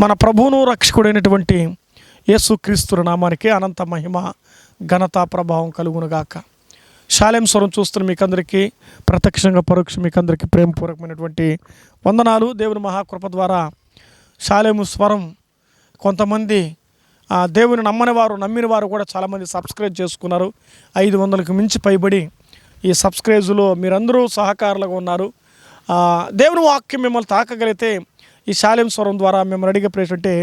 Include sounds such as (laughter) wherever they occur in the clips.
మన ప్రభువును రక్షకుడైనటువంటి యేసుక్రీస్తు నామానికి అనంత మహిమ ఘనత ప్రభావం కలుగునుగాక. శాలేం స్వరం చూస్తున్న మీకందరికీ ప్రత్యక్షంగా పరోక్ష మీకందరికీ ప్రేమపూర్వకమైనటువంటి వందనాలు. దేవుని మహాకృప ద్వారా శాలేము స్వరం కొంతమంది దేవుని నమ్మని వారు నమ్మిన వారు కూడా చాలామంది సబ్స్క్రైబ్ చేసుకున్నారు. ఐదు వందలకు మించి పైబడి ఈ సబ్స్క్రైబ్లో మీరందరూ సహకారులుగా ఉన్నారు. దేవుని వాక్యం మిమ్మల్ని తాకగలిగితే ఈ శాలేం స్వరం ద్వారా మిమ్మల్ని అడిగే ప్రశ్న అంటే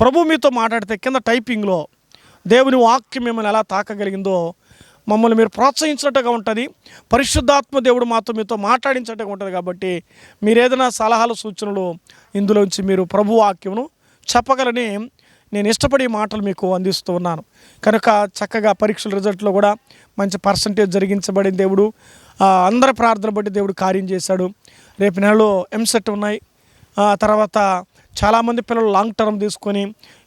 ప్రభు మీతో మాట్లాడితే కింద టైపింగ్లో దేవుని వాక్యం మిమ్మల్ని ఎలా తాకగలిగిందో మమ్మల్ని మీరు ప్రోత్సహించినట్టుగా ఉంటుంది. పరిశుద్ధాత్మ దేవుడు మాతో మీతో మాట్లాడించినట్టుగా ఉంటుంది కాబట్టి మీరు ఏదైనా సలహాలు సూచనలు ఇందులోంచి మీరు ప్రభు వాక్యమును చెప్పగలని నేను ఇష్టపడి మాటలు మీకు అందిస్తూ ఉన్నాను. కనుక చక్కగా పరీక్షల రిజల్ట్లో కూడా మంచి పర్సంటేజ్ జరిగించబడిన దేవుడు. అందరి ప్రార్థన బట్టి దేవుడు కార్యం చేశాడు. రేపు నెలలో ఎంసెట్ ఉన్నాయి. తర్వాత చాలామంది పిల్లలు లాంగ్ టర్మ్ తీసుకొని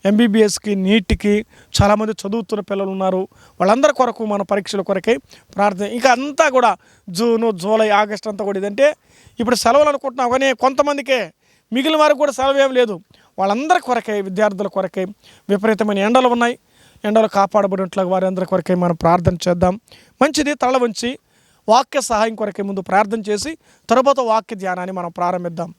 ఎంబీబీఎస్కి నీట్కి చాలామంది చదువుతున్న పిల్లలు ఉన్నారు. వాళ్ళందరి కొరకు మన పరీక్షల కొరకై ప్రార్థన. ఇంకా అంతా కూడా జూను జూలై ఆగస్ట్ అంతా కూడా ఇదంటే ఇప్పుడు సెలవులు అనుకుంటున్నాం. కానీ కొంతమందికే మిగిలిన వారికి కూడా సెలవు ఏం లేదు. వాళ్ళందరి కొరకై విద్యార్థుల కొరకై విపరీతమైన ఎండలు ఉన్నాయి. ఎండలు కాపాడబడినట్లుగా వారందరి కొరకై మనం ప్రార్థన చేద్దాం. మంచిది తల వంచి వాక్య సహాయం కొరకే ముందు ప్రార్థన చేసి తరువాత వాక్య ధ్యానాన్ని మనం ప్రారంభిద్దాం.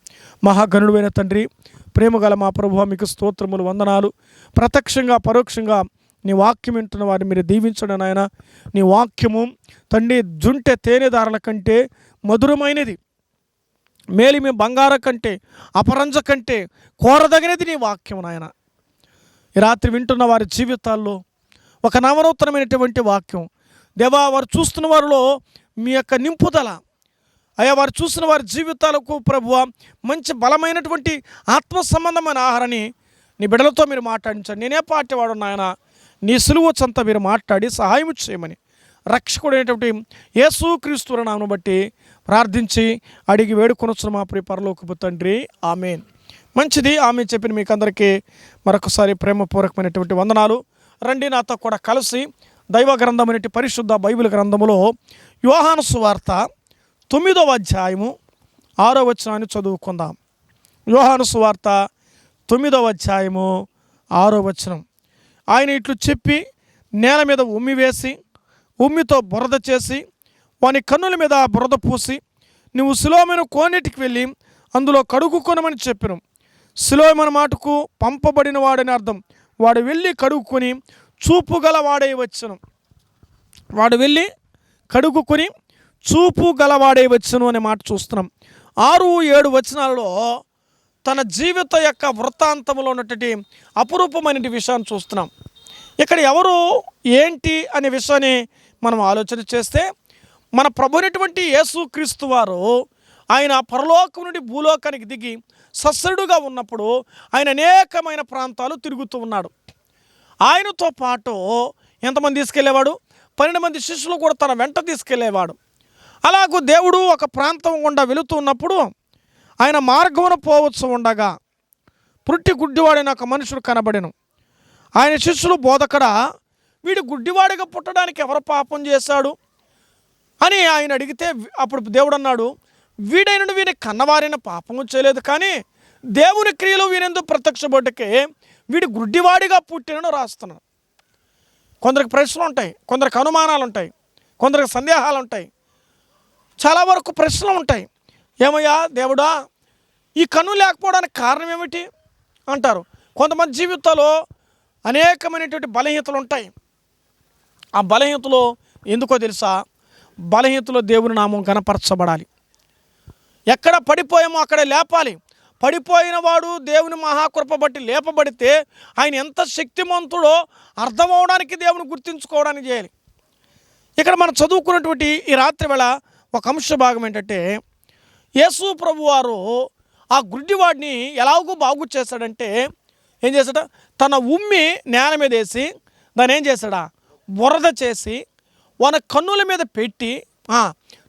మహాగణుడైన తండ్రి ప్రేమగల మా ప్రభు మీకు స్తోత్రములు వందనాలు. ప్రత్యక్షంగా పరోక్షంగా నీ వాక్యం వింటున్న వారిని మీరు దీవించండి నాయన. నీ వాక్యము తండ్రి జుంటె తేనెదారుల కంటే మధురమైనది. మేలిమి బంగార కంటే అపరంజ కంటే కోరదగినది నీ వాక్యం నాయన. ఈ రాత్రి వింటున్న వారి జీవితాల్లో ఒక నవనూతనమైనటువంటి వాక్యం. దేవా వారు చూస్తున్న వారిలో మీ యొక్క నింపుదల. అయ్యా వారు చూసిన వారి జీవితాలకు ప్రభువ మంచి బలమైనటువంటి ఆత్మ సంబంధమైన ఆహారాన్ని నీ బిడ్డలతో మీరు మాట్లాడించండి. నేనే పాటేవాడు నాయన. నీ సులువు చంత మీరు మాట్లాడి సహాయం చేయమని రక్షకుడైనటువంటి యేసు క్రీస్తు నామను బట్టి ప్రార్థించి అడిగి వేడుకొనొచ్చిన మా ప్రియ పరలోకపు తండ్రి. ఆమెన్. మంచిది. ఆమె చెప్పిన మీకు అందరికీ మరొకసారి ప్రేమపూర్వకమైనటువంటి వందనాలు. రండి నాతో కూడా కలిసి దైవ గ్రంథం అనేటి పరిశుద్ధ బైబిల్ గ్రంథములో యోహాను సువార్త తొమ్మిదవ అధ్యాయము ఆరో వచనాన్ని చదువుకుందాం. యోహాను సువార్త తొమ్మిదవ అధ్యాయము ఆరో వచనం. ఆయన ఇట్లు చెప్పి నేల మీద ఉమ్మి వేసి ఉమ్మితో బురద చేసి వాని కన్నుల మీద బురద పూసి నువ్వు సులోమైన కోనేటికి వెళ్ళి అందులో కడుగుకొనమని చెప్పిన. శిలోమన మాటకు పంపబడిన వాడని అర్థం. వాడు వెళ్ళి కడుగుకొని చూపు గల వాడై వచ్చను. వాడు వెళ్ళి కడుగుకొని చూపు గలవాడే వచ్చును అనే మాట చూస్తున్నాం. ఆరు ఏడు వచనాలలో తన జీవిత యొక్క వృత్తాంతంలో ఉన్నటువంటి అపురూపమైన విషయాన్ని చూస్తున్నాం. ఇక్కడ ఎవరు ఏంటి అనే విషయాన్ని మనం ఆలోచన చేస్తే మన ప్రభునటువంటి యేసుక్రీస్తు వారు ఆయన పరలోకం నుండి భూలోకానికి దిగి సస్సరుడుగా ఉన్నప్పుడు ఆయన అనేకమైన ప్రాంతాలు తిరుగుతూ ఉన్నాడు. ఆయనతో పాటు ఎంతమంది తీసుకెళ్ళేవాడు పన్నెండు మంది శిష్యులు కూడా తన వెంట తీసుకెళ్ళేవాడు. అలాగూ దేవుడు ఒక ప్రాంతం గుండా వెళుతున్నప్పుడు ఆయన మార్గమున పోవచ్చు ఉండగా పుట్టి గుడ్డివాడైన ఒక మనుషుడు కనబడెను. ఆయన శిష్యులు బోధకడ వీడు గుడ్డివాడిగా పుట్టడానికి ఎవరు పాపం చేశాడు? అని ఆయన అడిగితే అప్పుడు దేవుడు అన్నాడు వీడైన వీని కన్నవారైన పాపము చేయలేదు కానీ దేవుని క్రియలు వీరెందుకు ప్రత్యక్షపడ్డకే వీడు గుడ్డివాడిగా పుట్టినను రాస్తున్నాడు కొందరికి ప్రశ్నలు ఉంటాయి కొందరికి అనుమానాలు ఉంటాయి కొందరికి సందేహాలు ఉంటాయి. చాలా వరకు ప్రశ్నలు ఉంటాయి. ఏమయ్యా దేవుడా ఈ కన్ను లేకపోవడానికి కారణం ఏమిటి? అంటారు. కొంతమంది జీవితాల్లో అనేకమైనటువంటి బలహీనతలు ఉంటాయి. ఆ బలహీనతలో ఎందుకో తెలుసా? బలహీనతలో దేవుని నామం కనపరచబడాలి ఎక్కడ పడిపోయామో అక్కడ లేపాలి. పడిపోయిన వాడు దేవుని మహాకృప బట్టి లేపబడితే ఆయన ఎంత శక్తిమంతుడో అర్థమవడానికి దేవుని గుర్తించుకోవడానికి చేయాలి. ఇక్కడ మనం చదువుకున్నటువంటి ఈ రాత్రి వేళ ఒక అంశ భాగం ఏంటంటే యేసు ప్రభు వారు ఆ గుడ్డివాడిని ఎలాగో బాగు చేశాడంటే ఏం చేశాడ? తన ఉమ్మి నేల మీద వేసి దాన్ని ఏం చేశాడా? బురద చేసి వాళ్ళ కన్నుల మీద పెట్టి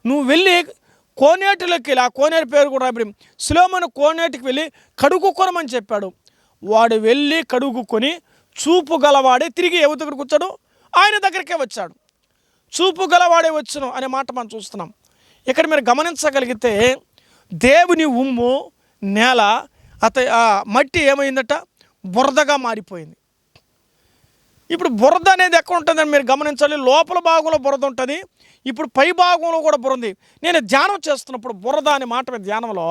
నువ్వు వెళ్ళి కోనేటిలోకి వెళ్ళి ఆ కోనేటి పేరు కూడా ఇప్పుడు సులోమను కోనేటికి వెళ్ళి కడుగుకొనమని చెప్పాడు. వాడు వెళ్ళి కడుగుకొని చూపు గలవాడే తిరిగి ఎవరి దగ్గరకు వచ్చాడు? ఆయన దగ్గరికే వచ్చాడు. చూపు గలవాడే వచ్చును అనే మాట మనం చూస్తున్నాం. ఇక్కడ మీరు గమనించగలిగితే దేవుని ఉమ్ము నేల అత మట్టి ఏమైందట? బురదగా మారిపోయింది. ఇప్పుడు బురద అనేది ఎక్కడ ఉంటుందని మీరు గమనించాలి లోపల భాగంలో బురద ఉంటుంది ఇప్పుడు పై భాగంలో కూడా బురద నేను ధ్యానం చేస్తున్నప్పుడు బురద అనే మాట మీద ధ్యానంలో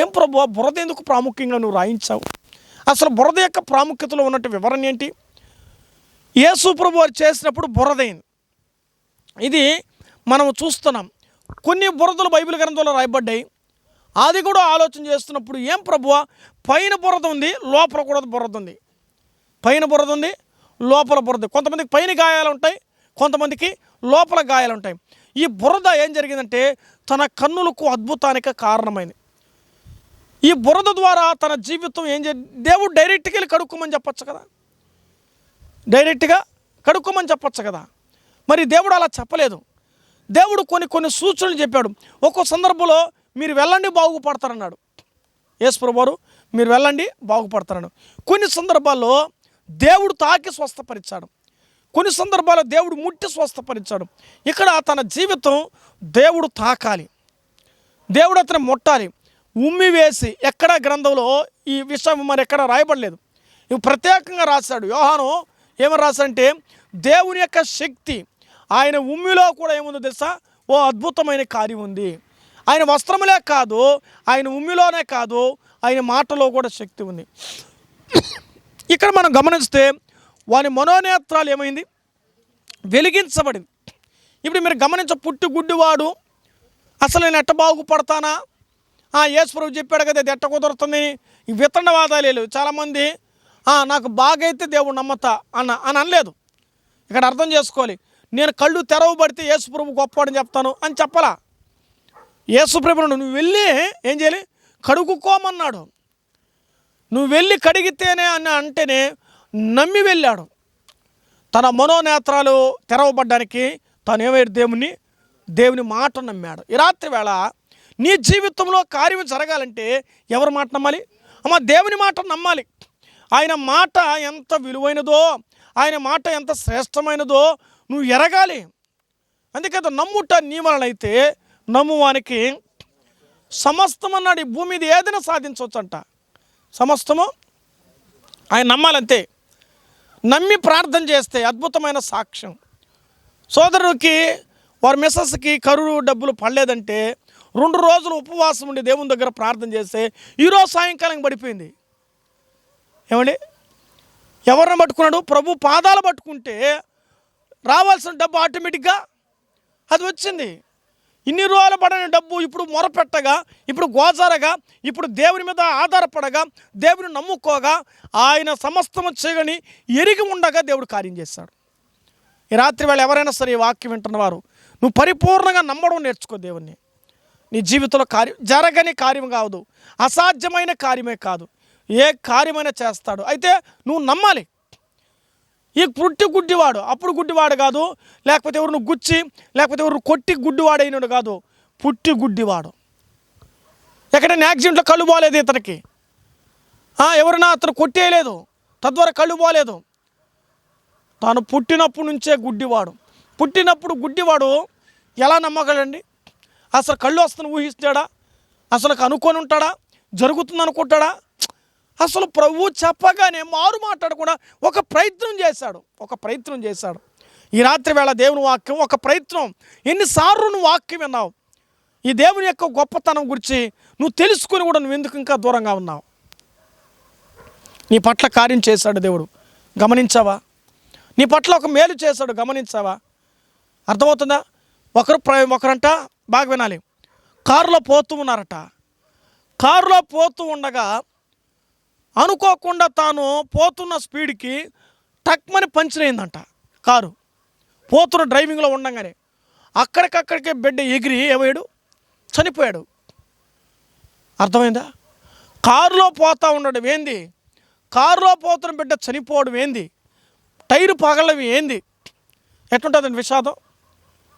ఏం ప్రభు బురద ఎందుకు ప్రాముఖ్యంగా నువ్వు రాయించావు? అసలు బురద యొక్క ప్రాముఖ్యతలో ఉన్నట్టు వివరణ ఏంటి? యేసు ప్రభు వారు చేసినప్పుడు బురదైంది. ఇది మనం చూస్తున్నాం. కొన్ని బురదలు బైబిల్ గ్రంథంలో రాయబడ్డాయి. అది కూడా ఆలోచన చేస్తున్నప్పుడు ఏం ప్రభువ పైన బురద ఉంది లోపల కూడా బురద ఉంది. పైన బురద ఉంది లోపల బురద. కొంతమందికి పైన గాయాలు ఉంటాయి కొంతమందికి లోపల గాయాలు ఉంటాయి ఈ బురద ఏం జరిగిందంటే తన కన్నులకు అద్భుతానికి కారణమైంది. ఈ బురద ద్వారా తన జీవితం ఏం చే దేవుడు డైరెక్ట్గా వెళ్ళి కడుక్కోమని చెప్పచ్చు కదా? డైరెక్ట్గా కడుక్కోమని చెప్పచ్చు కదా? మరి దేవుడు అలా చెప్పలేదు. దేవుడు కొన్ని కొన్ని సూచనలు చెప్పాడు. ఒక్కో సందర్భంలో మీరు వెళ్ళండి బాగుపడతారన్నాడు. యేసు వారు మీరు వెళ్ళండి బాగుపడతారన్నాడు. కొన్ని సందర్భాల్లో దేవుడు తాకి స్వస్థపరిచాడు. కొన్ని సందర్భాల్లో దేవుడు ముట్టి స్వస్థపరిచాడు. ఇక్కడ తన జీవితం దేవుడు తాకాలి. దేవుడు అతను ముట్టాలి. ఉమ్మి వేసి ఎక్కడ గ్రంథంలో ఈ విషయం మరి ఎక్కడ రాయబడలేదు. ఇవి ప్రత్యేకంగా రాశాడు. యోహాను ఏమని రాశాడంటే దేవుని యొక్క శక్తి ఆయన ఉమ్మిలో కూడా ఏముందో తెలుసా? ఓ అద్భుతమైన కార్యం ఉంది. ఆయన వస్త్రములే కాదు ఆయన ఉమ్మిలోనే కాదు ఆయన మాటలో కూడా శక్తి ఉంది. ఇక్కడ మనం గమనిస్తే వాని మనోనేత్రాలు ఏమైంది? వెలిగించబడింది. ఇప్పుడు మీరు గమనించ పుట్టి గుడ్డివాడు అసలు నేను ఎట్ట బాగుపడతానా? ఆ యేసుప్రభు చెప్పాడు కదా ఇది ఎట్ట కుదురుతుంది? వితండవాదాలు లేవు చాలామంది నాకు బాగైతే దేవుడు నమ్మతా అన్న అని అనలేదు. ఇక్కడ అర్థం చేసుకోవాలి. నేను కళ్ళు తెరవబడితే యేసుప్రభు గొప్పవాడని చెప్తాను అని చెప్పలా. యేసుప్రభును నువ్వు వెళ్ళి ఏం చేయాలి? కడుగుకోమన్నాడు నువ్వు వెళ్ళి కడిగితేనే అని అంటేనే నమ్మి వెళ్ళాడు. తన మనోనేత్రాలు తెరవబడ్డానికి తను ఏమయ్యాడు దేవుని దేవుని మాట నమ్మాడు. ఈ రాత్రి వేళ నీ జీవితంలో కార్యం జరగాలంటే ఎవరి మాట నమ్మాలి? అమ్మ దేవుని మాట నమ్మాలి. ఆయన మాట ఎంత విలువైనదో ఆయన మాట ఎంత శ్రేష్టమైనదో నువ్వు ఎరగాలి. అందుకే నమ్ముట నీ వలనైతే నమ్మువానికి సమస్తం అన్నాడు ఈ భూమి మీద ఏదైనా సాధించవచ్చంట. సమస్తము ఆయన నమ్మాలంతే. నమ్మి ప్రార్థన చేస్తే అద్భుతమైన సాక్ష్యం. సోదరుడికి వారి మిస్సెస్కి కరువు డబ్బులు పడలేదంటే రెండు రోజులు ఉపవాసం ఉండి దేవుని దగ్గర ప్రార్థన చేస్తే ఈరోజు సాయంకాలం పడిపోయింది. ఏమండి? ఎవరిని పట్టుకున్నాడు? ప్రభు పాదాలు పట్టుకుంటే రావాల్సిన డబ్బు ఆటోమేటిక్గా అది వచ్చింది. ఇన్ని రోజులు పడని డబ్బు ఇప్పుడు మొరపెట్టగా ఇప్పుడు గోజారగా ఇప్పుడు దేవుని మీద ఆధారపడగా దేవుని నమ్ముకోగా ఆయన సమస్తము చేయని ఎరిగి ఉండగా దేవుడు కార్యం చేస్తాడు. ఈ రాత్రి వేళ ఎవరైనా సరే ఈ వాక్యం వింటున్నవారు నువ్వు పరిపూర్ణంగా నమ్మడం నేర్చుకో దేవుణ్ణి. నీ జీవితంలో కార్యం జరగని కార్యం కాదు అసాధ్యమైన కార్యమే కాదు ఏ కార్యమైనా చేస్తాడు. అయితే నువ్వు నమ్మాలి. ఈ పుట్టి గుడ్డివాడు. అప్పుడు గుడ్డివాడు కాదు లేకపోతే ఎవరిని గుచ్చి లేకపోతే ఎవరిని కొట్టి గుడ్డివాడైనడు కాదు. పుట్టి గుడ్డివాడు. ఎక్కడైనా యాక్సిడెంట్లో కళ్ళు పోలేదు ఇతనికి. ఎవరైనా అతను కొట్టేయలేదు. తద్వారా కళ్ళు పోలేదు. తాను పుట్టినప్పటి నుంచే గుడ్డివాడు. పుట్టినప్పుడు గుడ్డివాడు ఎలా నమ్మగలండి? అసలు కళ్ళు వస్తున్న ఊహిస్తాడా అసలు అనుకొని ఉంటాడా? జరుగుతుంది అనుకుంటాడా అసలు ప్రభు చెప్పగానే మారు మాట్లాడకుండా ఒక ప్రయత్నం చేశాడు. ఒక ప్రయత్నం చేశాడు. ఈ రాత్రి వేళ దేవుని వాక్యం ఒక ప్రయత్నం. ఎన్నిసార్లు నువ్వు వాక్యం విన్నావు? ఈ దేవుని యొక్క గొప్పతనం గురించి నువ్వు తెలుసుకుని కూడా నువ్వు ఎందుకు ఇంకా దూరంగా ఉన్నావు? నీ పట్ల కార్యం చేశాడు దేవుడు. గమనించావా? నీ పట్ల ఒక మేలు చేశాడు. గమనించావా? అర్థమవుతుందా? ఒకరు ప్ర- ఒకరంట బాగా వినాలి. కారులో పోతూ ఉన్నారట. కారులో పోతూ ఉండగా అనుకోకుండా తాను పోతున్న స్పీడ్కి టక్మని పంచర్ అయిందంట కారు. పోతున్న డ్రైవింగ్లో ఉండగానే అక్కడికక్కడికే బిడ్డ ఎగిరి ఏమయ్యాడు? చనిపోయాడు. అర్థమైందా? కారులో పోతా ఉండడం ఏంది? కారులో పోతున్న బిడ్డ చనిపోవడం ఏంది? టైరు పగలవి ఏంది? ఎట్లుంటుందండి విషాదం?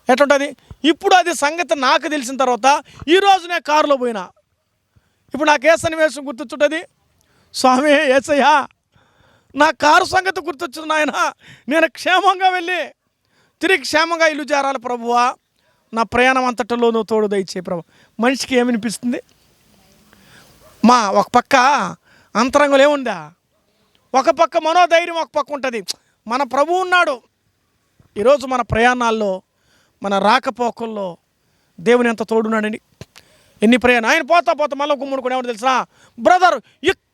ఎట్లుంటుంది? ఇప్పుడు అది సంగతి నాకు తెలిసిన తర్వాత ఈరోజు నేను కారులో పోయినా. ఇప్పుడు నాకు ఏ సన్నివేశం గుర్తుంటుంది స్వామి ఏసయ్యా నా కారు సంగతి గుర్తొచ్చింది నాయన. నేను క్షేమంగా వెళ్ళి తిరిగి క్షేమంగా ఇల్లు చేరాలి ప్రభువా. నా ప్రయాణం అంతటిలో నువ్వు తోడు దయచే ప్రభు. మనిషికి ఏమనిపిస్తుంది మా ఒక పక్క అంతరంగంలో ఏముందా? ఒక పక్క మనోధైర్యం ఒక పక్క ఉంటుంది. మన ప్రభు ఉన్నాడు. ఈరోజు మన ప్రయాణాల్లో మన రాకపోకల్లో దేవుని ఎంత తోడున్నాడని. ఎన్ని ప్రయాణం ఆయన పోతా పోతా మళ్ళీ గుమ్ముడుకుని ఎవరు తెలుసా? బ్రదర్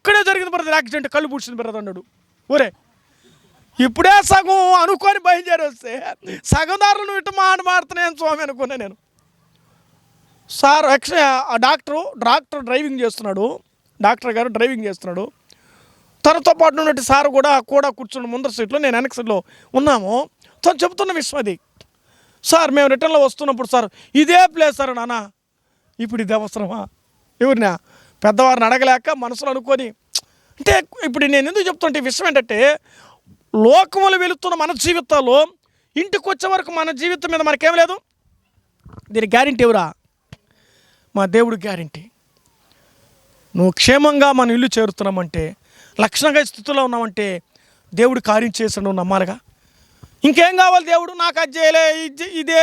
ఇక్కడే జరిగింది బ్రదర్ యాక్సిడెంట్ కళ్ళు పూడ్చింది బ్రదర్ అన్నాడు. ఊరే ఇప్పుడే సగం అనుకొని బయలుదేరి వస్తే సగం దారులను ఇటు మాట మారుతున్నాయని స్వామి అనుకున్నా నేను. సార్ ఎక్స్ ఆ డాక్టరు డాక్టర్ డ్రైవింగ్ చేస్తున్నాడు. డాక్టర్ గారు డ్రైవింగ్ చేస్తున్నాడు. తనతో పాటు ఉన్నట్టు సార్ కూడా కూడా కూర్చున్న ముందర సీట్లో నేను వెనక సీట్లో ఉన్నాము. తను చెబుతున్న విషయం అది. సార్ మేము రిటర్న్లో వస్తున్నప్పుడు సార్ ఇదే ప్లేస్ సార్ నాన్న. ఇప్పుడు ఇది అవసరమా? ఎవరినా? పెద్దవారిని అడగలేక మనసులో అనుకొని అంటే ఇప్పుడు నేను ఎందుకు చెప్తుంటే విషయం ఏంటంటే లోకములు వెళుతున్న మన జీవితాల్లో ఇంటికి వచ్చే వరకు మన జీవితం మీద మనకేం లేదు. దీని గ్యారెంటీ ఎవరా? మా దేవుడు గ్యారెంటీ నువ్వు క్షేమంగా మన ఇల్లు చేరుతున్నామంటే లక్షణంగా స్థితిలో ఉన్నామంటే దేవుడు కార్యం చేసాడు నువ్వు నమ్మాలిగా? ఇంకేం కావాలి దేవుడు? నాకు అది చేయలే ఇది- ఇదే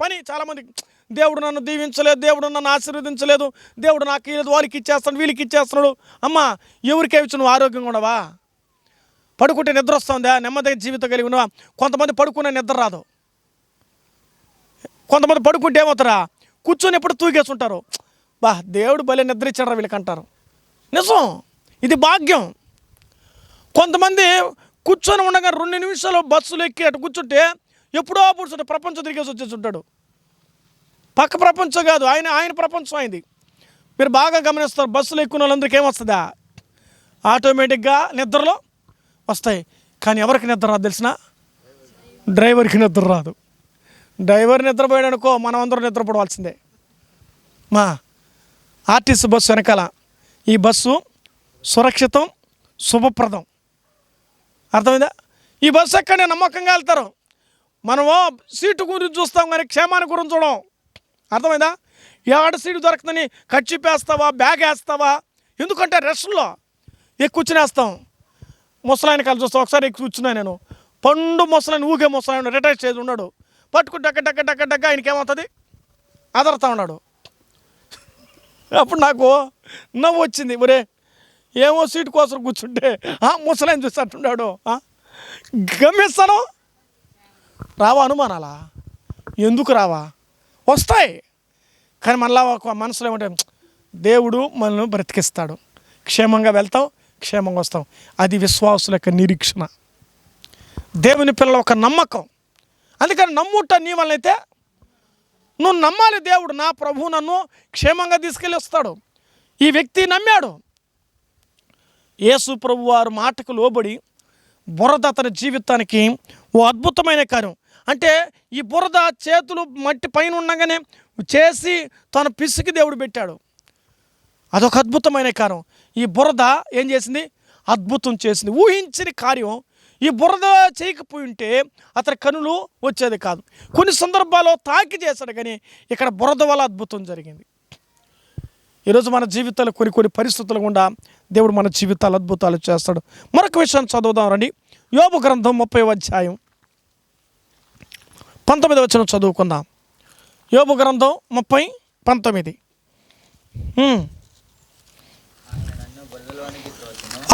పని. చాలామంది దేవుడు నన్ను దీవించలేదు దేవుడు నన్ను ఆశీర్వదించలేదు దేవుడు నాకు ఇయ్యలేదు వారికి ఇచ్చేస్తాడు వీళ్ళకి ఇచ్చేస్తున్నాడు. అమ్మా ఎవరికి ఇచ్చిన నువ్వు ఆరోగ్యంగా ఉండవా? పడుకుంటే నిద్ర వస్తుందా? నెమ్మదిగా జీవితం కలిగి ఉన్నవా కొంతమంది పడుకునే నిద్ర రాదు. కొంతమంది పడుకుంటే ఏమవుతారా? కూర్చొని ఎప్పుడు తూగేస్తుంటారు బా దేవుడు భలే నిద్ర ఇచ్చాడు వీళ్ళకి అంటారు. నిజం. ఇది భాగ్యం. కొంతమంది కూర్చొని ఉండగా రెండు నిమిషాలు బస్సులు ఎక్కి అటు కూర్చుంటే ఎప్పుడో కూర్చుంటే ప్రపంచం తిరిగేసి వచ్చేసి ఉంటాడు. పక్క ప్రపంచం కాదు ఆయన ఆయన ప్రపంచం అయింది. మీరు బాగా గమనిస్తారు బస్సులు ఎక్కువ వాళ్ళందరికీ ఏమొస్తుందా? ఆటోమేటిక్గా నిద్రలో వస్తాయి. కానీ ఎవరికి నిద్ర రాదు తెలిసిన? డ్రైవర్కి నిద్ర రాదు. డ్రైవర్ నిద్రపోయాడు అనుకో మనం అందరం నిద్రపోవాల్సిందే. మా ఆర్టీసీ బస్సు వెనకాల ఈ బస్సు సురక్షితం శుభప్రదం. అర్థమైందా? ఈ బస్సు ఎక్కడనే నమ్మకంగా వెళ్తారు. మనము సీటు గురించి చూస్తాం కానీ క్షేమాన్ని గురించి చూడం. అర్థమైందా? ఏడ సీటు దొరకదని కచ్చిప్ వేస్తావా బ్యాగ్ వేస్తావా? ఎందుకంటే రెస్ట్లో ఎక్కువ కూర్చునేస్తాం. ముసలాయన కలిసి వస్తాం ఒకసారి ఎక్కువ కూర్చున్నా నేను. పండు ముసలాయన ఊగే ముసలాయన రిటైర్ చేసి ఉన్నాడు. పట్టుకుని డక్క డక్క డక్క డక్క ఆయనకి ఏమవుతుంది? అదరుతా ఉన్నాడు. అప్పుడు నాకు నవ్వు వచ్చింది. ఒరే ఏమో సీటు కోసం కూర్చుంటే ఆ ముసలాయన చూసి అంటున్నాడు గమనిస్తాను. రావా అనుమానాలా? ఎందుకు రావా? వస్తాయి. కానీ మళ్ళా ఒక మనసులో ఏమంటే దేవుడు మనల్ని బ్రతికిస్తాడు. క్షేమంగా వెళ్తాం క్షేమంగా వస్తాం. అది విశ్వాసుల యొక్క నిరీక్షణ. దేవుని పిల్లల ఒక నమ్మకం. అందుకని నమ్ముట నీ వల్లైతే నువ్వు నమ్మాలి దేవుడు నా ప్రభు నన్ను క్షేమంగా తీసుకెళ్ళి వస్తాడు. ఈ వ్యక్తి నమ్మాడు. యేసు ప్రభు వారు మాటకు లోబడి బురద అతని జీవితానికి ఓ అద్భుతమైన కార్యం. అంటే ఈ బురద చేతులు మట్టి పైన ఉండగానే చేసి తన పిసికి దేవుడు పెట్టాడు. అదొక అద్భుతమైన కార్యం ఈ బురద ఏం చేసింది? అద్భుతం చేసింది. ఊహించని కార్యం ఈ బురద చేయకపోయి ఉంటే అతని కనులు వచ్చేది కాదు. కొన్ని సందర్భాల్లో తాకి చేశాడు కానీ ఇక్కడ బురద వల్ల అద్భుతం జరిగింది. ఈరోజు మన జీవితాలు కొన్ని కొన్ని పరిస్థితులు గుండా దేవుడు మన జీవితాలు అద్భుతాలు చేస్తాడు. మరొక విషయాన్ని చదువుదాం రండి. యోగ గ్రంథం ముప్పై అధ్యాయం పంతొమ్మిది వచ్చిన చదువుకుందాం. యోబు గ్రంథం ముప్పై పంతొమ్మిది.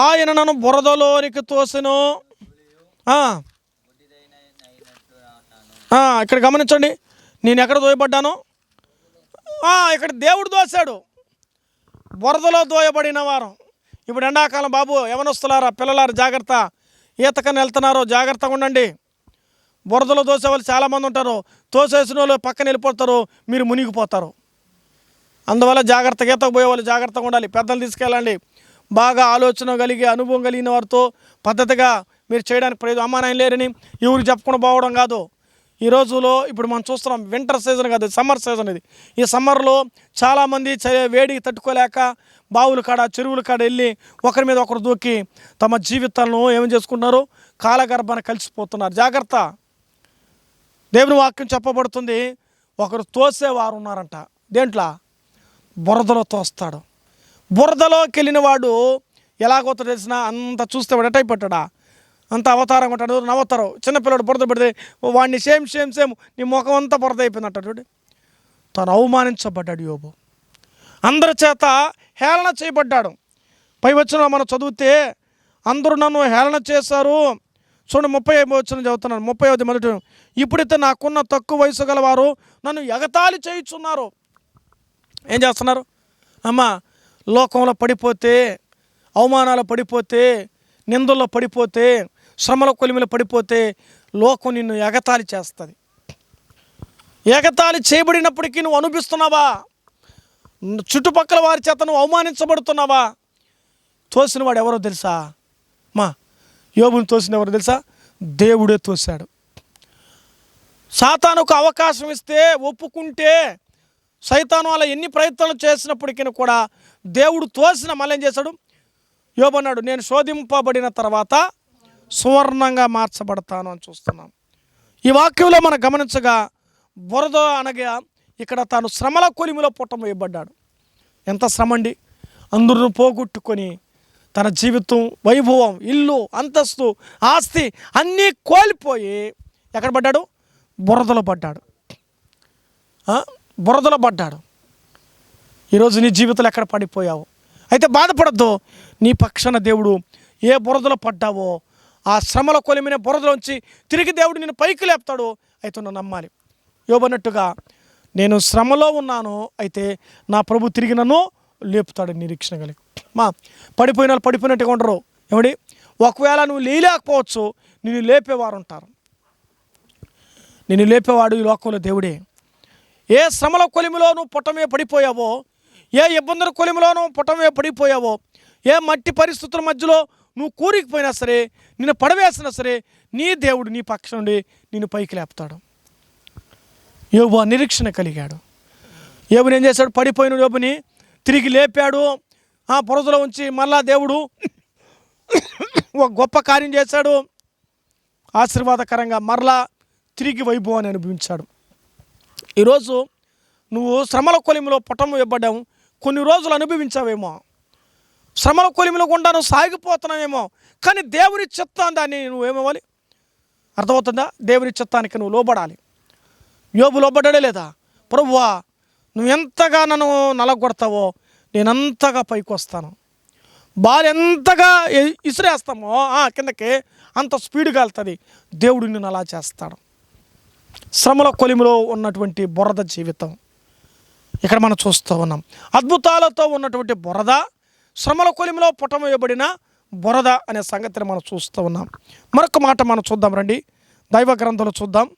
ఆయన నన్ను బురదలోనికి తోసెను. ఇక్కడ గమనించండి. నేను ఎక్కడ దోయబడ్డాను? ఇక్కడ దేవుడు దోశాడు. బురదలో దోయబడిన వారం. ఇప్పుడు ఎండాకాలం బాబు యవనొస్తున్నారా పిల్లలారు జాగ్రత్త. ఈతకని వెళ్తున్నారో జాగ్రత్తగా ఉండండి. బురదలో దోసే వాళ్ళు చాలామంది ఉంటారు. తోసేసిన వాళ్ళు పక్కన వెళ్ళిపోతారు. మీరు మునిగిపోతారు. అందువల్ల జాగ్రత్తగా ఈతకు పోయే వాళ్ళు జాగ్రత్తగా ఉండాలి. పెద్దలు తీసుకెళ్ళండి. బాగా ఆలోచన కలిగి అనుభవం కలిగిన వారితో పద్ధతిగా మీరు చేయడానికి ప్రయోజనం అమ్మానాయన లేరని ఎవరికి చెప్పకుండా పోవడం కాదు. ఈ రోజులో ఇప్పుడు మనం చూస్తున్నాం వింటర్ సీజన్ కాదు సమ్మర్ సీజన్ ఇది. ఈ సమ్మర్లో చాలామంది వేడికి తట్టుకోలేక బావుల కాడ చెరువుల కాడ వెళ్ళి ఒకరి మీద ఒకరు దూకి తమ జీవితాలను ఏం చేసుకుంటున్నారు? కాలగర్భాన కలిసిపోతున్నారు. జాగ్రత్త. దేవుని వాక్యం చెప్పబడుతుంది. ఒకరు తోసేవారు ఉన్నారంట. దేంట్లో? బురదలో తోస్తాడు. బురదలోకి వెళ్ళిన వాడు ఎలాగోతో తెలిసిన అంత చూస్తే వాడు ఎట్ అంత అవతారం ఉంటాడు. నవ్వుతారు? చిన్నపిల్లడు బురద పెడితే వాడిని సేమ్ సేమ్ సేమ్ నీ ముఖం అంతా బురద అయిపోయింది చూడు. తను అవమానించబడ్డాడు యోబు. అందరి చేత హేళన చేయబడ్డాడు. పై వచ్చిన మనం చదివితే అందరూ నన్ను హేళన చేశారు. చూడండి ముప్పై వచ్చిన చదువుతున్నాను ముప్పై ఐదు మొదటి ఇప్పుడైతే నాకున్న తక్కువ వయసు గలవారు నన్ను ఎగతాళి చేయుచున్నారు. ఏం చేస్తున్నారు? అమ్మా లోకంలో పడిపోతే అవమానాలు పడిపోతే నిందల్లో పడిపోతే శ్రమల కొలిమిలో పడిపోతే లోకం నిన్ను ఎగతాళి చేస్తుంది. ఎగతాళి చేయబడినప్పటికీ నువ్వు అనుభవిస్తున్నావా? చుట్టుపక్కల వారి చేత నువ్వు అవమానించబడుతున్నావా? తోసిన వాడు ఎవరో తెలుసా? మా యోబుని తోసిన ఎవరు తెలుసా? దేవుడే తోశాడు. సాతానుకు అవకాశం ఇస్తే ఒప్పుకుంటే సైతాను అలా ఎన్ని ప్రయత్నాలు చేసినప్పటికీ కూడా దేవుడు తోసిన మళ్ళీ ఏం చేశాడు యోబన్నాడు నేను శోధింపబడిన తర్వాత సువర్ణంగా మార్చబడతాను అని చూస్తున్నాం. ఈ వాక్యంలో మనం గమనించగా బురద అనగా ఇక్కడ తాను శ్రమల కొలిమిలో పుట్టం వేయబడ్డాడు. ఎంత శ్రమ అండి అందరూ పోగొట్టుకొని తన జీవితం వైభవం ఇల్లు అంతస్తు ఆస్తి అన్నీ కోల్పోయి ఎక్కడ పడ్డాడు? బురదలో పడ్డాడు. బురదలో పడ్డాడు. ఈరోజు నీ జీవితంలో ఎక్కడ పడిపోయావు? అయితే బాధపడద్దు. నీ పక్షాన దేవుడు ఏ బురదలో పడ్డావో ఆ శ్రమల కొలిమిన బురదలోంచి తిరిగి దేవుడు నేను పైకి లేపుతాడు. అయితే నువ్వు నమ్మాలి. యోబన్నట్టుగా నేను శ్రమలో ఉన్నాను. అయితే నా ప్రభు తిరిగి నన్ను లేపుతాడు నిరీక్షణ కలిగి మా పడిపోయిన వాళ్ళు పడిపోయినట్టుగా ఉండరు ఏమండి? ఒకవేళ నువ్వు లేయలేకపోవచ్చు నిన్ను లేపేవారు ఉంటారు నిన్ను లేపేవాడు ఈ లోకంలో దేవుడే. ఏ శ్రమల కొలిమిలో నువ్వు పుట్టమే పడిపోయావో ఏ ఇబ్బందుల కొలిమిలో నువ్వు పుట్టమే పడిపోయావో ఏ మట్టి పరిస్థితుల మధ్యలో నువ్వు కూరికిపోయినా సరే నిన్ను పడవేసినా సరే నీ దేవుడు నీ పక్షం నుండి నిన్ను పైకి లేపుతాడు. యోబు నిరీక్షణ కలిగాడు. యోబుని ఏం చేశాడు? పడిపోయిన యోబుని తిరిగి లేపాడు. ఆ బురదలో ఉంచి మళ్ళా దేవుడు ఒక గొప్ప కార్యం చేశాడు. ఆశీర్వాదకరంగా మరలా తిరిగి వైభవాన్ని అనుభవించాడు. ఈరోజు నువ్వు శ్రమల కొలిమిలో పటం ఇవ్వబడ్డావు కొన్ని రోజులు అనుభవించావేమో. శ్రమల కొలిమిలో గుండా నువ్వు సాగిపోతున్నావేమో. కానీ దేవుని చిత్తం దాన్ని నువ్వేమవ్వాలి అర్థమవుతుందా? దేవుని చిత్తానికి నువ్వు లోబడాలి. యోబు లోబడ్డాడే లేదా? ప్రభువా నువ్వు ఎంతగా నన్ను నలగొడతావో నేనంతగా పైకి వస్తాను బాల్ ఎంతగా ఇసిరేస్తామో ఆ, కిందకి అంత స్పీడ్గా వెళ్తుంది దేవుడు నిన్ను అలా చేస్తాడు. శ్రమల కొలిమిలో ఉన్నటువంటి బురద జీవితం. ఇక్కడ మనం చూస్తూ ఉన్నాం. అద్భుతాలతో ఉన్నటువంటి బురద శ్రమల కొలిమిలో పుటమేయబడిన బురద అనే సంగతిని మనం చూస్తూ ఉన్నాం. మరొక మాట మనం చూద్దాం రండి. దైవ గ్రంథంలో చూద్దాం.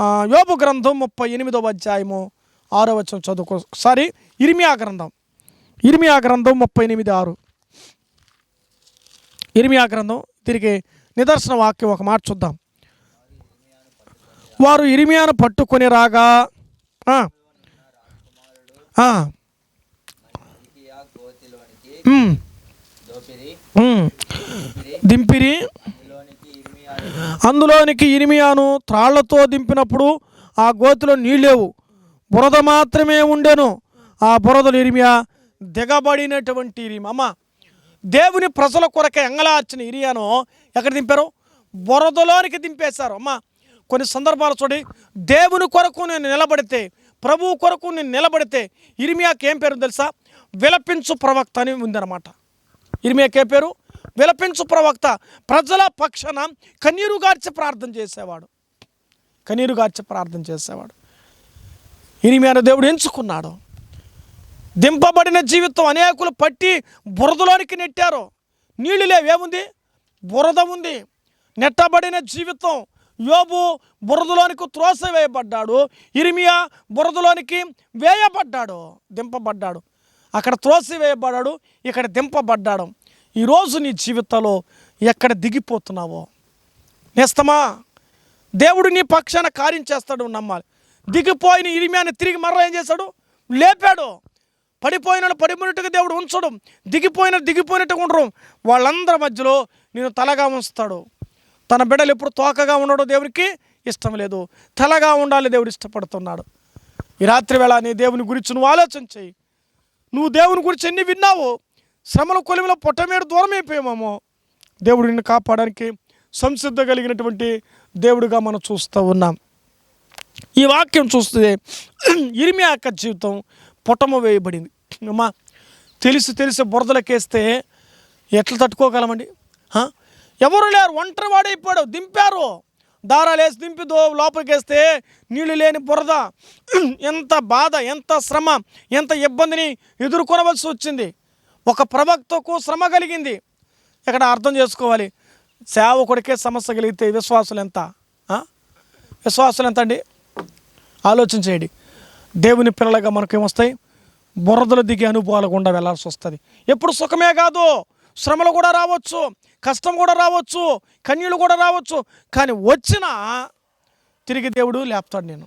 ఆ, యోబు గ్రంథం ముప్పై ఎనిమిదవ అధ్యాయము ఆరో వచ్చిన చదువుకో సారీ ఇరిమియా గ్రంథం. ఇర్మియా గ్రంథం ముప్పై ఎనిమిది ఆరు. ఇర్మియా గ్రంథం తిరిగి నిదర్శన వాక్యం ఒక మాట చూద్దాం. వారు ఇరిమియాను పట్టుకొని రాగా దింపిరి. అందులోనికి అందులోనికి ఇరిమియాను త్రాళ్ళతో దింపినప్పుడు ఆ గోతిలో నీళ్ళేవు బురద మాత్రమే ఉండెను. ఆ బురదలు ఇరిమియా దిగబడినటువంటి ఇరిమి అమ్మ దేవుని ప్రజల కొరకే ఎంగలార్చిన ఇరియాను ఎక్కడ దింపారు? బురదలోనికి దింపేశారు. అమ్మ కొన్ని సందర్భాలు చూడి దేవుని కొరకు నేను నిలబడితే ప్రభువు కొరకు నేను నిలబడితే ఇరిమియాకి ఏం పేరు తెలుసా? విలపించు ప్రవక్త అని ఉందన్నమాట. ఇరిమియాకి ఏ పేరు? విలపించు ప్రవక్త. ప్రజల పక్షాన కన్నీరు గార్చి ప్రార్థన చేసేవాడు. కన్నీరు గార్చి ప్రార్థన చేసేవాడు. ఇరిమియాను దేవుడు ఎంచుకున్నాడు. దింపబడిన జీవితం అనేకులు పట్టి బురదలోనికి నెట్టారు. నీళ్ళు లేవేముంది? బురద ఉంది. నెట్టబడిన జీవితం యోబు బురదలోనికి త్రోసవేయబడ్డాడు. ఇరిమియా బురదలోనికి వేయబడ్డాడు. దింపబడ్డాడు. అక్కడ త్రోసివేయబడ్డాడు. ఇక్కడ దింపబడ్డాడు. ఈరోజు నీ జీవితంలో ఎక్కడ దిగిపోతున్నావో? నేస్తమా దేవుడు నీ పక్షాన కార్యం చేస్తాడు నమ్మాలి. దిగిపోయిన ఇరిమియాని తిరిగి మరలా ఏం చేశాడు? లేపాడు. పడిపోయిన పడిపోయినట్టుగా దేవుడు ఉంచడం. దిగిపోయిన దిగిపోయినట్టుగా ఉండడం వాళ్ళందరి మధ్యలో నేను తలగా ఉంచుతాడు. తన బిడ్డలు ఎప్పుడు తోకగా ఉండడం దేవునికి ఇష్టం లేదు. తలగా ఉండాలి దేవుడు ఇష్టపడుతున్నాడు. ఈ రాత్రి వేళ నీ దేవుని గురించి నువ్వు ఆలోచన చేయి. నువ్వు దేవుని గురించి ఎన్ని విన్నావు శ్రమల కొలిమిలో పొట్టమేడు దూరం అయిపోయామేమో. దేవుడు నిన్ను కాపాడడానికి సంసిద్ధ కలిగినటువంటి దేవుడిగా మనం చూస్తూ ఉన్నాం. ఈ వాక్యం చూస్తే (clears throat) ఇరిమి యొక్క జీవితం పుటము వేయబడింది. అమ్మా తెలిసి తెలిసి బురదలకేస్తే ఎట్లా తట్టుకోగలమండి? ఎవరు లేరు ఒంటరి వాడైపోయాడు దింపారు. దారాలు వేసి దింపి దో లోపలికేస్తే నీళ్ళు లేని బురద. ఎంత బాధ ఎంత శ్రమ ఎంత ఇబ్బందిని ఎదుర్కొనవలసి వచ్చింది. ఒక ప్రవక్తకు శ్రమ కలిగింది. ఇక్కడ అర్థం చేసుకోవాలి? సేవకుడికే సమస్య కలిగితే విశ్వాసులు ఎంత? విశ్వాసులు ఎంత అండి ఆలోచన చేయండి దేవుని పిల్లలుగా మనకు ఏమొస్తాయి బురదలు దిగే అనుభవాలు గుండా వెళ్ళాల్సి వస్తుంది. ఎప్పుడు సుఖమే కాదు. శ్రమలు కూడా రావచ్చు. కష్టం కూడా రావచ్చు. కన్నీళ్ళు కూడా రావచ్చు. కానీ వచ్చినా తిరిగి దేవుడు లేపుతాడు నేను.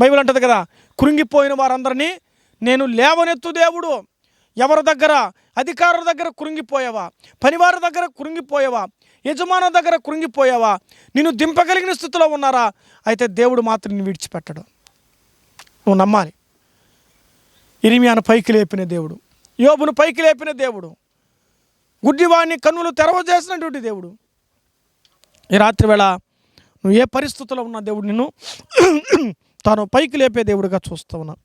బైబిల్ అంటది కదా కృంగిపోయిన వారందరినీ నేను లేవనెత్తు దేవుడు. ఎవరి దగ్గర? అధికారుల దగ్గర కృంగిపోయావా? పనివారి దగ్గర కృంగిపోయావా? యజమానుల దగ్గర కృంగిపోయావా? నిన్ను దింపగలిగిన స్థితిలో ఉన్నారా? అయితే దేవుడు మాత్రం నిన్ను విడిచిపెట్టడు. నువ్వు నమ్మాలి. ఇరిమియాను పైకి లేపిన దేవుడు. యోబును పైకి లేపిన దేవుడు. గుడ్డివాడిని కన్నులు తెరవజేసినటువంటి దేవుడు. ఈ రాత్రి వేళ నువ్వు ఏ పరిస్థితుల్లో ఉన్న దేవుడు నిన్ను (clears throat) తాను పైకి లేపే దేవుడిగా చూస్తూ ఉన్నా.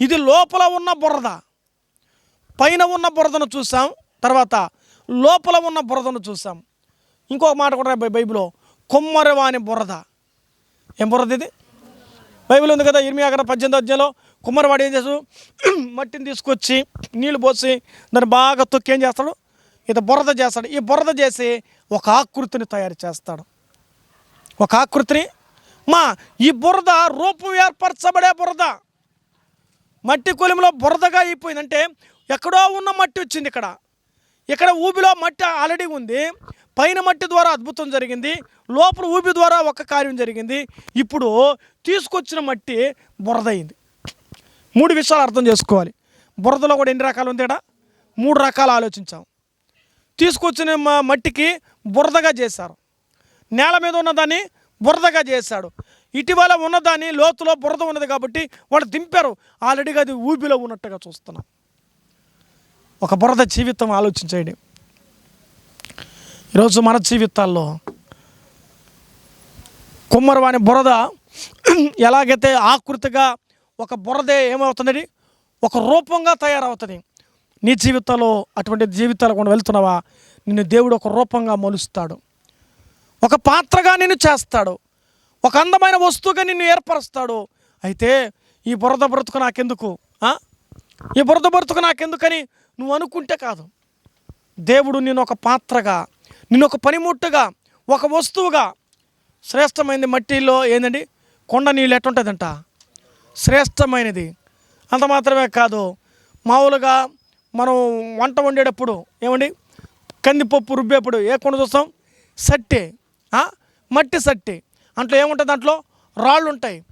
ఇది లోపల ఉన్న బురద. పైన ఉన్న బురదను చూసాం తర్వాత లోపల ఉన్న బురదను చూసాం. ఇంకొక మాట కూడా బై- బైబిల్లో కొమ్మరవాని బురద. ఏం బురద ఇది? బైబిల్ ఉంది కదా ఇరిమి అక్కడ పద్దెనిమిది అధ్యాయంలో కుమ్మరివాడు ఏం చేస్తాడు (clears throat) మట్టిని తీసుకొచ్చి నీళ్ళు పోసి దాన్ని బాగా తొక్కి ఏం చేస్తాడు? ఇది బురద చేస్తాడు. ఈ బురద చేసి ఒక ఆకృతిని తయారు చేస్తాడు. ఒక ఆకృతిని? మా ఈ బురద రూపం ఏర్పరచబడే బురద. మట్టి కొలిమిలో బురదగా అయిపోయిందంటే ఎక్కడో ఉన్న మట్టి వచ్చింది ఇక్కడ. ఇక్కడ ఊబిలో మట్టి ఆల్రెడీ ఉంది. పైన మట్టి ద్వారా అద్భుతం జరిగింది లోపల ఊబి ద్వారా ఒక కార్యం జరిగింది. ఇప్పుడు తీసుకొచ్చిన మట్టి బురద అయింది మూడు విషయాలు అర్థం చేసుకోవాలి. బురదలో కూడా ఎన్ని రకాలు ఉందేడా? మూడు రకాలు ఆలోచించాం. తీసుకొచ్చిన మట్టికి బురదగా చేశారు. నేల మీద ఉన్నదాన్ని బురదగా చేశాడు. ఇటీవల ఉన్నదాన్ని లోతులో బురద ఉన్నది కాబట్టి వాళ్ళు దింపారు. ఆల్రెడీగా అది ఊబిలో ఉన్నట్టుగా చూస్తున్నాం. ఒక బురద జీవితం ఆలోచించండి ఈరోజు మన జీవితాల్లో కుమ్మరవాణి బురద ఎలాగైతే ఆకృతిగా ఒక బురదే ఏమవుతుందని ఒక రూపంగా తయారవుతుంది. నీ జీవితంలో అటువంటి జీవితాలు కూడా వెళ్తున్నావా? నిన్ను దేవుడు ఒక రూపంగా మలుస్తాడు. ఒక పాత్రగా నిన్ను చేస్తాడు. ఒక అందమైన వస్తువుగా నిన్ను ఏర్పరుస్తాడు. అయితే ఈ బురద బ్రతుకు నాకెందుకు? ఈ బురద బ్రతుకు నాకెందుకని నువ్వు అనుకుంటే కాదు. దేవుడు నేను ఒక పాత్రగా నిన్ను ఒక పనిముట్టుగా ఒక వస్తువుగా. శ్రేష్టమైనది మట్టిలో ఏందండి? కొండ నీళ్ళు ఎట్టుంటుందంట? శ్రేష్టమైనది. అంత మాత్రమే కాదు మామూలుగా మనం వంట వండేటప్పుడు ఏమండి? కందిపప్పు రుబ్బేప్పుడు ఏ కొండ చూస్తాం? సట్టే మట్టి సట్టి. అంట్లో ఏముంటుంది దాంట్లో? రాళ్ళు ఉంటాయి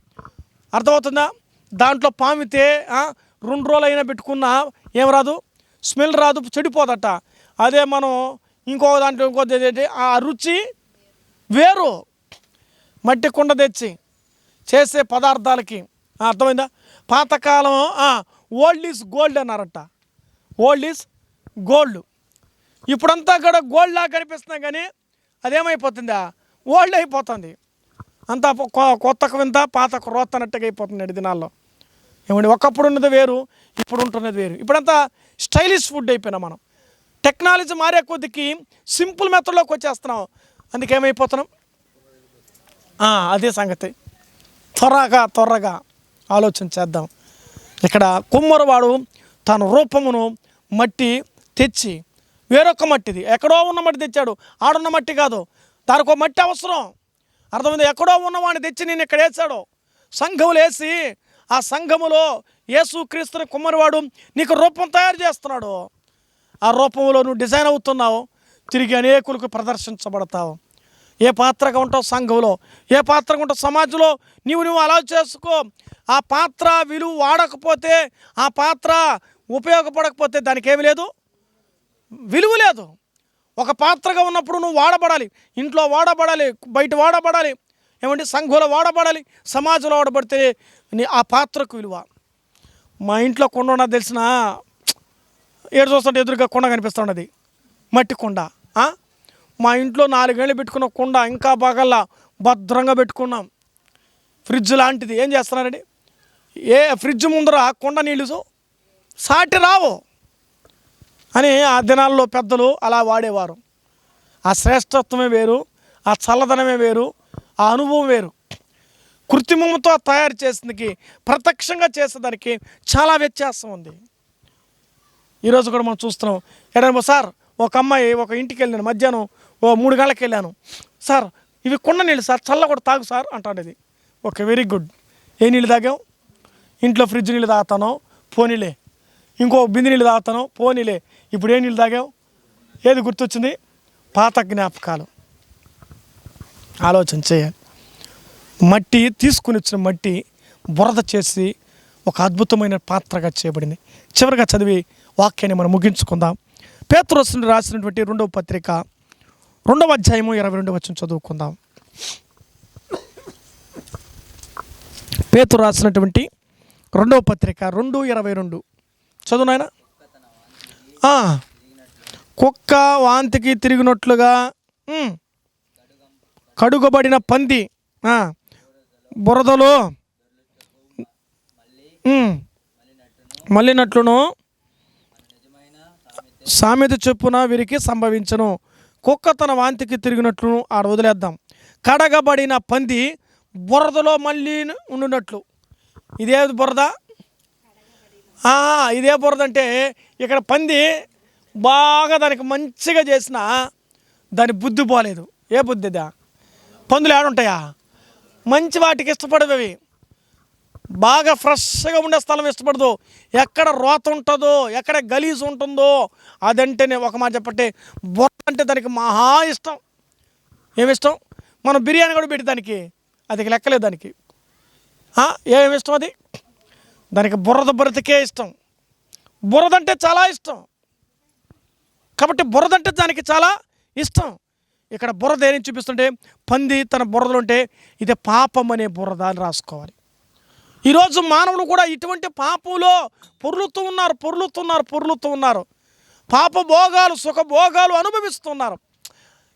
అర్థమవుతుందా? దాంట్లో పామితే రెండు రోజులు అయినా పెట్టుకున్నా ఏం రాదు? స్మెల్ రాదు చెడిపోదట. అదే మనం ఇంకో దాంట్లో ఇంకో ఆ రుచి వేరు. మట్టి కుండ తెచ్చి చేసే పదార్థాలకి. అర్థమైందా? పాతకాలం ఓల్డ్ ఈజ్ గోల్డ్ అన్నారట. ఓల్డ్ ఈజ్ గోల్డ్ ఇప్పుడంతా కూడా గోల్డ్ లాగా కనిపిస్తున్నాయి కానీ అదేమైపోతుందా? ఓల్డ్ అయిపోతుంది. అంతా కొ- కొత్త వింత పాత క్రోత్త అన్నట్టుగా అయిపోతుంది నేటి దినాల్లో. ఏమండి ఒకప్పుడు ఉన్నది వేరు ఇప్పుడు ఉంటున్నది వేరు. ఇప్పుడంతా స్టైలిష్ ఫుడ్ అయిపోయినా మనం. టెక్నాలజీ మారే కొద్దికి సింపుల్ మెథడ్లోకి వచ్చేస్తున్నాం. అందుకేమైపోతున్నాం అదే సంగతి. త్వరగా త్వరగా ఆలోచన చేద్దాం. ఇక్కడ కుమ్మరవాడు తన రూపమును మట్టి తెచ్చి వేరొక మట్టిది. ఎక్కడో ఉన్న మట్టి తెచ్చాడు. ఆడున్న మట్టి కాదు. దానికి ఒక మట్టి అవసరం. అర్థమైంది? ఎక్కడో ఉన్నవాడిని తెచ్చి నేను ఇక్కడ వేసాడు సంఘములు వేసి ఆ సంఘములో యేసు క్రీస్తుని కుమ్మరివాడు నీకు రూపం తయారు చేస్తున్నాడు. ఆ రూపంలో నువ్వు డిజైన్ అవుతున్నావు తిరిగి అనేకులకు ప్రదర్శించబడతావు. ఏ పాత్రగా ఉంటావు సంఘంలో? ఏ పాత్రగా ఉంటావు సమాజంలో? నీవు నువ్వు అలా చేసుకో. ఆ పాత్ర విలువ వాడకపోతే ఆ పాత్ర ఉపయోగపడకపోతే దానికి ఏమి లేదు. విలువ లేదు. ఒక పాత్రగా ఉన్నప్పుడు నువ్వు వాడబడాలి. ఇంట్లో వాడబడాలి బయట వాడబడాలి ఏమంటే సంఘంలో వాడబడాలి సమాజంలో వాడబడితే నీ ఆ పాత్రకు విలువ. మా ఇంట్లో కొండ తెలిసిన ఏడు చూస్తుంటే ఎదురుగా కొండ కనిపిస్తున్నది మట్టి కొండ. మా ఇంట్లో నాలుగేళ్ళు పెట్టుకున్న కుండ ఇంకా బాగల్లా భద్రంగా పెట్టుకున్నాం. ఫ్రిడ్జ్ లాంటిది. ఏం చేస్తున్నారండి? ఏ ఫ్రిడ్జ్ ముందర కుండ నీళ్ళు సాటి రావు అని ఆ దినాల్లో పెద్దలు అలా వాడేవారు. ఆ శ్రేష్టత్వమే వేరు ఆ చల్లదనమే వేరు ఆ అనుభవం వేరు. కృత్రిమంతో తయారు చేసినకి ప్రత్యక్షంగా చేసేదానికి చాలా వ్యత్యాసం ఉంది. ఈరోజు కూడా మనం చూస్తున్నాం. ఎడమ సార్ ఒక అమ్మాయి ఒక ఇంటికి వెళ్ళాను మధ్యాహ్నం ఓ మూడు గంటలకు వెళ్ళాను. సార్ ఇవి కొండ నీళ్ళు సార్ చల్ల కూడా తాగు సార్ అంటాడేది. Okay very good. ఏ నీళ్ళు తాగాం? ఇంట్లో ఫ్రిడ్జ్ నీళ్ళు తాగుతాను? పోనీలే ఇంకో బింది నీళ్ళు తాగుతాను? పోనీలే ఇప్పుడు ఏ నీళ్ళు తాగాం? ఏది గుర్తొచ్చింది? పాత జ్ఞాపకాలు. ఆలోచన చేయాలి. మట్టి తీసుకుని వచ్చిన మట్టి బురద చేసి ఒక అద్భుతమైన పాత్రగా చేయబడింది. చివరిగా చదివి వాక్యాన్ని మనం ముగించుకుందాం. పేతురసుని రాసినటువంటి రెండవ పత్రిక రెండవ అధ్యాయము ఇరవై రెండు వచ్చిన చదువుకుందాం. పేతురు రాసినటువంటి రెండవ పత్రిక రెండు ఇరవై రెండు. చదువు నాయన. కుక్క వాంతికి తిరిగినట్లుగా కడుగబడిన పంది బురదలో మళ్ళినట్లును సామెత చెప్పున వీరికి సంభవించను. కుక్క తన వాంతికి తిరిగినట్లును ఆడ వదిలేద్దాం. కడగబడిన పంది బురదలో మళ్ళీ ఉండునట్లు. ఇదే బురద? ఇదే బురద అంటే ఇక్కడ పంది బాగా దానికి మంచిగా చేసిన దాని బుద్ధి పోలేదు. ఏ బుద్ధిదా పందులు ఏడుంటాయా? మంచి వాటికి ఇష్టపడవి. బాగా ఫ్రెష్గా ఉండే స్థలం ఇష్టపడదు. ఎక్కడ రోత ఉంటుందో ఎక్కడ గలీజ్ ఉంటుందో అదంటేనే ఒక మాట చెప్పంటే బుర్ర అంటే దానికి మహా ఇష్టం. ఏమి ఇష్టం? మనం బిర్యానీ కూడా పెట్టి దానికి అది లెక్కలేదు దానికి. ఆ, ఏమి ఇష్టం అది? దానికి బురద బురదకే ఇష్టం. బురదంటే చాలా ఇష్టం. కాబట్టి బురదంటే దానికి చాలా ఇష్టం. ఇక్కడ బురద ఏం చూపిస్తుంటే పంది తన బురదలు ఉంటే ఇది పాపం అనే బురద అని రాసుకోవాలి. ఈరోజు మానవులు కూడా ఇటువంటి పాపంలో పొర్లుతూ ఉన్నారు పొర్లుతున్నారు పొర్లుతూ ఉన్నారు. పాప భోగాలు సుఖ భోగాలు అనుభవిస్తున్నారు.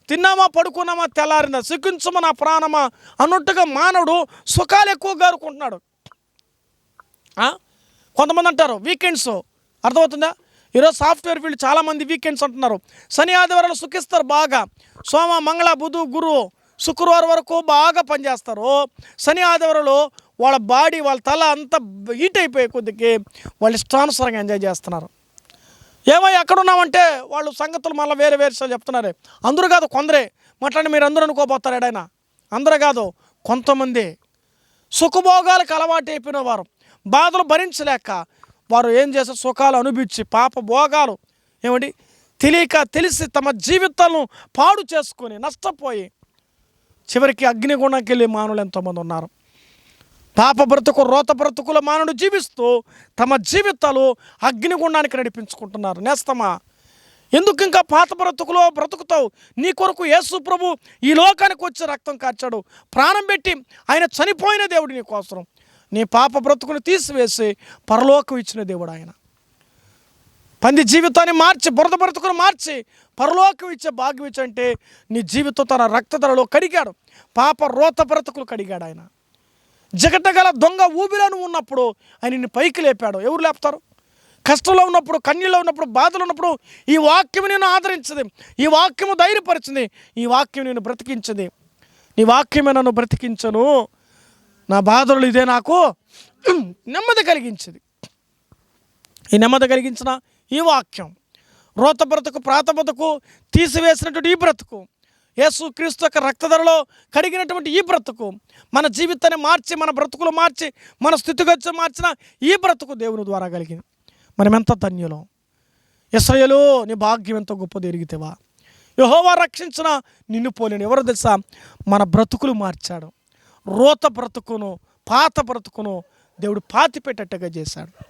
తిన్నామా పడుకున్నామా తెల్లారిందా? సిగ్గించమా నా ప్రాణమా? అన్నట్టుగా మానవుడు సుఖాలు ఎక్కువ గారుకుంటున్నాడు. కొంతమంది అంటారు వీకెండ్స్. అర్థమవుతుందా? ఈరోజు సాఫ్ట్వేర్ ఫీల్డ్ చాలామంది వీకెండ్స్ అంటున్నారు. శని ఆదివారాలు సుఖిస్తారు బాగా. సోమ మంగళ బుధు గురు శుక్రవారం వరకు బాగా పనిచేస్తారు. శని ఆదివారాలు వాళ్ళ బాడీ వాళ్ళ తల అంతా హీట్ అయిపోయే కొద్దికి వాళ్ళు ఇష్టానుసారంగా ఎంజాయ్ చేస్తున్నారు. ఏమో ఎక్కడున్నామంటే వాళ్ళు సంగతులు మళ్ళీ వేరే వేరే విషయాలు చెప్తున్నారు. అందరూ కాదు కొందరే. మాట్లాడి మీరు అందరూ అనుకోపోతారు ఎడైనా అందరూ కాదు కొంతమంది. సుఖభోగాలకు అలవాటు అయిపోయిన వారు. బాధలు భరించలేక వారు ఏం చేస్తారు సుఖాలు అనుభవించి పాప భోగాలు ఏమండి తెలియక తెలిసి తమ జీవితాలను పాడు చేసుకొని నష్టపోయి చివరికి అగ్నిగుండంకి వెళ్ళే మానవులు ఎంతోమంది ఉన్నారు. పాప బ్రతుకు రోత బ్రతుకుల మానవుడు జీవిస్తూ తమ జీవితాలు అగ్నిగుండానికి నడిపించుకుంటున్నారు. నేస్తమా? ఎందుకు ఇంకా పాత బ్రతుకులో బ్రతుకుతావు? నీ కొరకు యేసు ప్రభు ఈ లోకానికి వచ్చి రక్తం కార్చాడు. ప్రాణం పెట్టి ఆయన చనిపోయిన దేవుడు నీ కోసం. నీ పాప బ్రతుకును తీసివేసి పరలోకం ఇచ్చిన దేవుడు ఆయన. పంది జీవితాన్ని మార్చి బురద బ్రతుకును మార్చి పరలోకం ఇచ్చే భాగ్యం ఇచ్చంటే నీ జీవితం తన రక్తధరలో కడిగాడు. పాప రోత బ్రతుకులు కడిగాడు ఆయన. జగటగల దొంగ ఊబిలోను ఉన్నప్పుడు ఆయన నిన్ను పైకి లేపాడు. ఎవరు లేపుతారు? కష్టంలో ఉన్నప్పుడు కన్నీళ్ళలో ఉన్నప్పుడు బాధలు ఉన్నప్పుడు ఈ వాక్యం నేను ఆదరించింది. ఈ వాక్యము ధైర్యపరిచింది. ఈ వాక్యం నేను బ్రతికించింది. నీ వాక్యమే నన్ను బ్రతికించను. నా బాధలు ఇదే నాకు నెమ్మది కలిగించింది. ఈ నెమ్మది కలిగించిన ఈ వాక్యం రోత బ్రతుకు ప్రాత బ్రతుకు తీసివేసినటువంటి ఈ బ్రతుకు యేసు క్రీస్తు యొక్క రక్తధరలో కడిగినటువంటి ఈ బ్రతుకు మన జీవితాన్ని మార్చి మన బ్రతుకులు మార్చి మన స్థితిగతి మార్చిన ఈ బ్రతుకు దేవుని ద్వారా కలిగింది. మనం ఎంత ధన్యులం. ఇస్రయలు నీ భాగ్యం ఎంతో గొప్పది ఎరిగితేవా. యహోవా రక్షించిన నిన్ను పోలేను ఎవరు తెలుసా? మన బ్రతుకులు మార్చాడు. రోత బ్రతుకును పాత బ్రతుకును దేవుడు పాతి పెట్టేట్టుగా చేశాడు.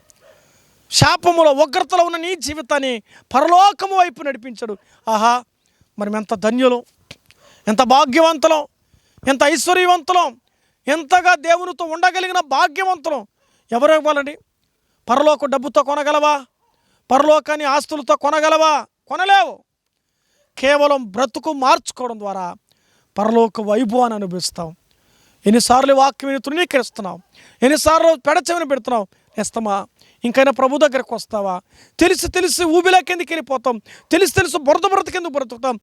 శాపములో ఉగ్రతలో ఉన్న నీ జీవితాన్ని పరలోకము వైపు నడిపించాడు. ఆహా మనం ఎంత ధన్యులం. ఎంత భాగ్యవంతులం ఎంత ఐశ్వర్యవంతులం ఎంతగా దేవునితో ఉండగలిగిన భాగ్యవంతులం. ఎవరు ఇవ్వాలండి? పరలోక డబ్బుతో కొనగలవా? పరలోకాన్ని ఆస్తులతో కొనగలవా? కొనలేవు. కేవలం బ్రతుకు మార్చుకోవడం ద్వారా పరలోక వైభవాన్ని అనుభవిస్తాం. ఎన్నిసార్లు వాక్యం తృణీకరిస్తున్నాం. ఎన్నిసార్లు పెడచెవిని పెడుతున్నావు నేస్తమా ఇంకైనా ప్రభు దగ్గరకు వస్తావా? తెలిసి తెలిసి ఊబిలా కిందకి వెళ్ళిపోతాం? తెలిసి తెలిసి బురద బురద కింద బ్రతుకుతాం?